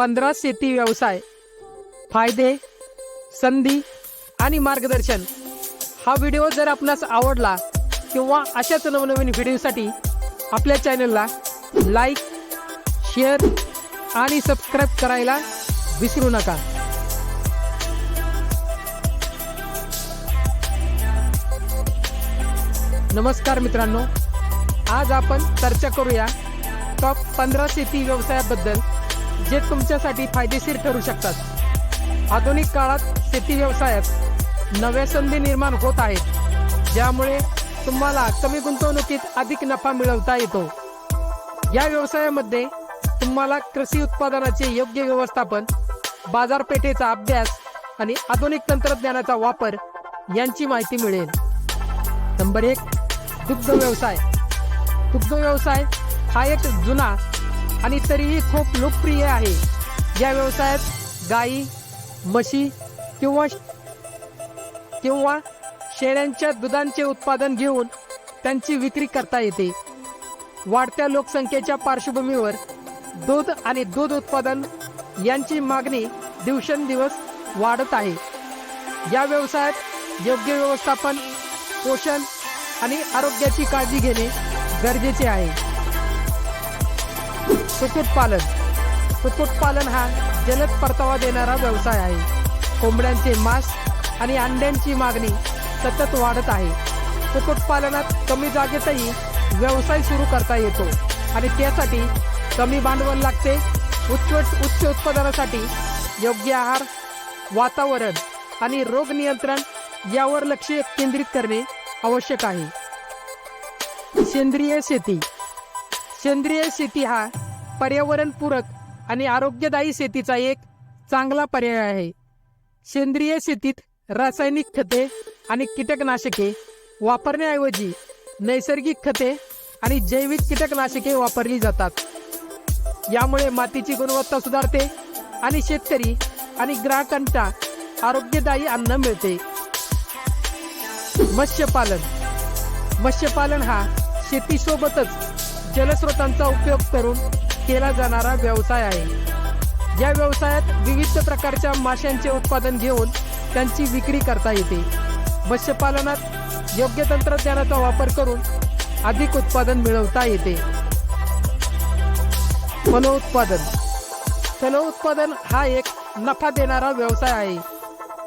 पंधरा शेती व्यवसाय फायदे संधी आणि मार्गदर्शन. हा व्हिडिओ जर आपणास आवडला किंवा अशाच नवनवीन व्हिडिओसाठी आपल्या चॅनलला लाईक शेअर आणि सबस्क्राईब करायला विसरू नका. नमस्कार मित्रांनो आज आपण चर्चा करूया टॉप पंधरा शेती व्यवसायाबद्दल. जे तुमच्यासाठी फायदेशीर ठरू शकतात. आधुनिक काळात शेती व्यवसायात नव्या संधी निर्माण होत आहेत. ज्यामुळे तुम्हाला कमी गुंतवणुकीत अधिक नफा मिळवता येतो. या व्यवसायामध्ये तुम्हाला कृषी उत्पादनाचे योग्य व्यवस्थापन बाजारपेठेचा अभ्यास आणि आधुनिक तंत्रज्ञानाचा वापर यांची माहिती मिळेल. नंबर एक दुग्ध व्यवसाय. दुग्ध व्यवसाय हा एक जुना आणि तरीही खूप लोकप्रिय आहे. या व्यवसायात गाई म्हशी किंवा किंवा शेळ्यांच्या दुधांचे उत्पादन घेऊन त्यांची विक्री करता येते. वाढत्या लोकसंख्येच्या पार्श्वभूमीवर दूध आणि दूध उत्पादन यांची मागणी दिवसेंदिवस वाढत आहे. या व्यवसायात योग्य व्यवस्थापन पोषण आणि आरोग्याची काळजी घेणे गरजेचे आहे. कुक्कुटपालन. कुक्कुटपालन हा जलद परतावा देणारा व्यवसाय आहे. कोंबड्यांचे मांस आणि अंड्यांची मागणी सतत वाढत आहे. कुक्कुटपालनात कमी जागेतही व्यवसाय सुरू करता येतो आणि त्यासाठी कमी भांडवल लागते. उच्च उच्च उत्पादनासाठी योग्य आहार वातावरण आणि रोग नियंत्रण यावर लक्ष केंद्रित करणे आवश्यक आहे. सेंद्रिय शेती. सेंद्रिय शेती हा पर्यावरणपूरक आणि आरोग्यदायी शेतीचा एक चांगला पर्याय आहे. सेंद्रिय शेतीत रासायनिक खते आणि कीटकनाशके वापरण्याऐवजी नैसर्गिक खते आणि जैविक कीटकनाशके वापरली जातात. यामुळे मातीची गुणवत्ता सुधारते आणि शेतकरी आणि ग्राहकांच्या आरोग्यदायी अन्न मिळते. मत्स्यपालन. मत्स्यपालन हा शेतीसोबतच जलस्रोतांचा उपयोग करून केला जाणारा व्यवसाय आहे. या व्यवसायात विविध प्रकारच्या माशांचे उत्पादन घेऊन त्यांची विक्री करता येते. मत्स्यपालनात योग्य तंत्रज्ञानाचा वापर करून अधिक उत्पादन मिळवता येते. फलोत्पादन फलोत्पादन हा एक नफा देणारा व्यवसाय आहे.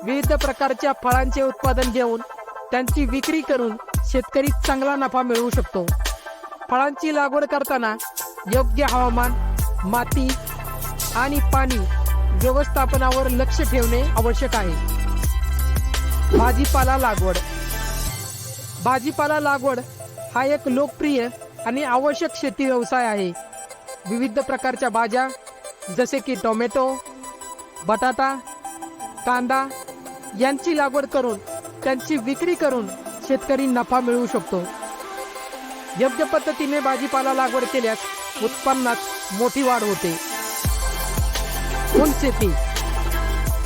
विविध प्रकारच्या फळांचे उत्पादन घेऊन त्यांची विक्री करून शेतकरी चांगला नफा मिळवू शकतो. फळांची लागवड करताना योग्य हवामान माती आणि पाणी व्यवस्थापनावर लक्ष ठेवणे आवश्यक आहे. भाजीपाला लागवड. भाजीपाला लागवड हा एक लोकप्रिय आणि आवश्यक शेती व्यवसाय आहे. विविध प्रकारच्या भाज्या जसे की टोमॅटो बटाटा कांदा यांची लागवड करून त्यांची विक्री करून शेतकरी नफा मिळवू शकतो. योग्य पद्धतीने भाजीपाला लागवड केल्यास उत्पन्नात मोठी वाढ होते. फुलशेती.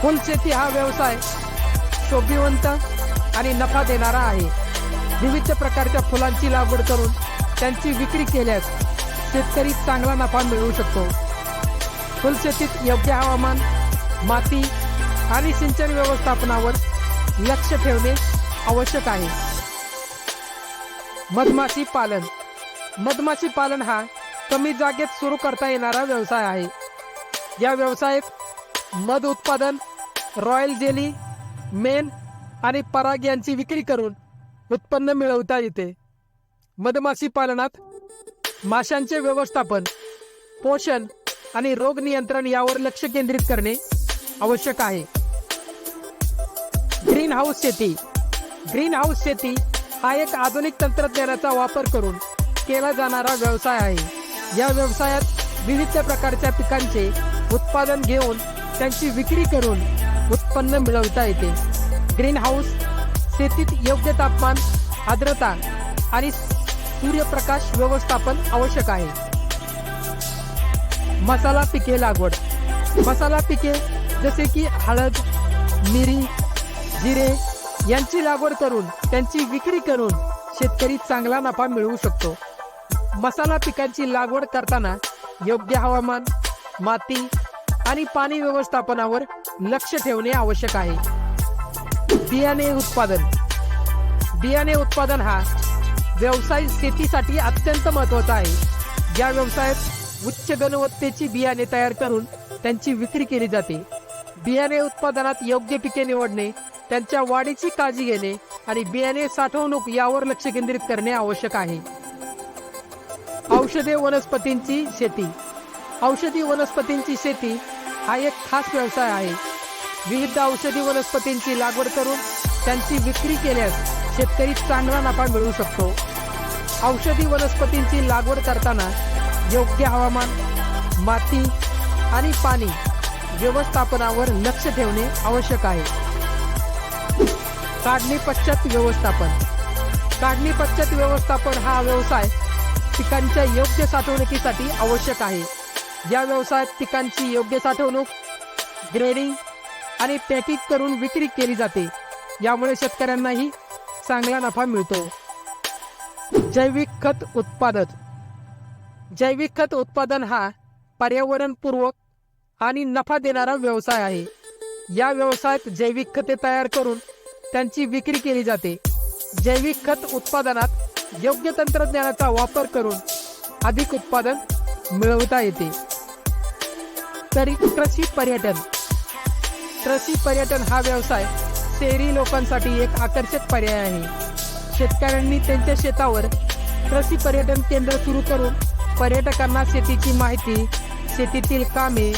फुलशेती हा व्यवसाय शोभिवंत आणि नफा देणारा आहे. विविध प्रकारच्या फुलांची लागवड करून त्यांची विक्री केल्यास शेतकरी चांगला नफा मिळवू शकतो. फुलशेतीत योग्य हवामान माती आणि सिंचन व्यवस्थापनावर लक्ष ठेवणे आवश्यक आहे. मधमाशी पालन मधमाशी पालन हा कमी जागेत सुरू करता येणारा व्यवसाय आहे. या व्यवसायात मध उत्पादन रॉयल जेली मेन आणि पराग यांची विक्री करून उत्पन्न मिळवता येते. मधमाशी पालनात माशांचे व्यवस्थापन पोषण आणि रोग नियंत्रण यावर लक्ष केंद्रित करणे आवश्यक आहे. ग्रीन हाऊस शेती. ग्रीन हाऊस शेती हा एक आधुनिक तंत्रज्ञानाचा वापर करून केला जाणारा व्यवसाय आहे. या व्यवसायात विविध प्रकारच्या पिकांचे उत्पादन घेऊन त्यांची विक्री करून उत्पन्न मिळवता येते. ग्रीन हाऊस शेतीत योग्य तापमान आर्द्रता आणि सूर्यप्रकाश व्यवस्थापन आवश्यक आहे. मसाला पिके लागवड. मसाला पिके जसे की हळद मिरी जिरे यांची लागवड करून त्यांची विक्री करून शेतकरी चांगला नफा मिळवू शकतो. मसाला पिकांची लागवड करताना योग्य हवामान माती आणि पाणी व्यवस्थापनावर लक्ष ठेवणे आवश्यक आहे. बियाणे उत्पादन. बियाणे उत्पादन हा व्यवसाय शेतीसाठी अत्यंत महत्त्वाचा आहे. या व्यवसायात उच्च गुणवत्तेची बियाणे तयार करून त्यांची विक्री केली जाते. बियाणे उत्पादनात योग्य पिके निवडणे त्यांच्या वाढीची काळजी घेणे आणि बियाणे साठवणूक यावर लक्ष केंद्रित करणे आवश्यक आहे. औषधे वनस्पतींची शेती. औषधी वनस्पतींची शेती हा एक खास व्यवसाय आहे. विविध औषधी वनस्पतींची लागवड करून त्यांची विक्री केल्यास शेतकरी चांगला नफा मिळवू शकतो. औषधी वनस्पतींची लागवड करताना योग्य हवामान माती आणि पाणी व्यवस्थापनावर लक्ष ठेवणे आवश्यक आहे. काढणी पश्चात व्यवस्थापन. काढणी पश्चात व्यवस्थापन हा व्यवसाय पिकांच्या योग्य साठवणुकीसाठी आवश्यक आहे. या व्यवसायात पिकांची योग्य साठवणूक ग्रेडिंग आणि पॅकिंग करून विक्री केली जाते. यामुळे शेतकऱ्यांनाही चांगला नफा मिळतो. जैविक खत उत्पादन. जैविक खत उत्पादन हा पर्यावरणपूर्वक आणि नफा देणारा व्यवसाय आहे. या व्यवसायात जैविक खते तयार करून त्यांची विक्री केली जाते. जैविक खत उत्पादनात योग्य तंत्रज्ञानाचा वापर करून अधिक उत्पादन मिळवता येते. तरी कृषी पर्यटन कृषी पर्यटन हा व्यवसाय शहरी लोकांसाठी एक आकर्षक पर्याय आहे. शेतकऱ्यांनी त्यांच्या शेतावर कृषी पर्यटन केंद्र सुरू करून पर्यटकांना शेतीची माहिती शेतीतील कामे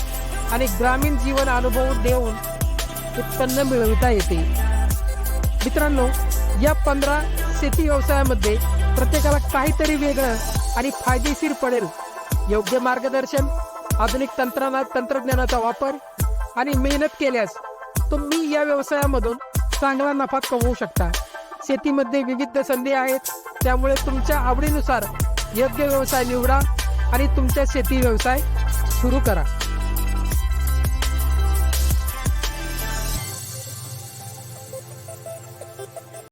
आणि ग्रामीण जीवन अनुभव देऊन उत्पन्न मिळविता येते. मित्रांनो या पंधरा शेती व्यवसायामध्ये प्रत्येकाला काहीतरी वेगळं आणि फायदेशीर पडेल. योग्य मार्गदर्शन आधुनिक तंत्रणा तंत्रज्ञानाचा वापर आणि मेहनत केल्यास तुम्ही या व्यवसायामधून चांगला नफा कमवू शकता. शेतीमध्ये विविध संधी आहेत. त्यामुळे तुमच्या आवडीनुसार योग्य व्यवसाय निवडा आणि तुमचा शेती व्यवसाय सुरू करा.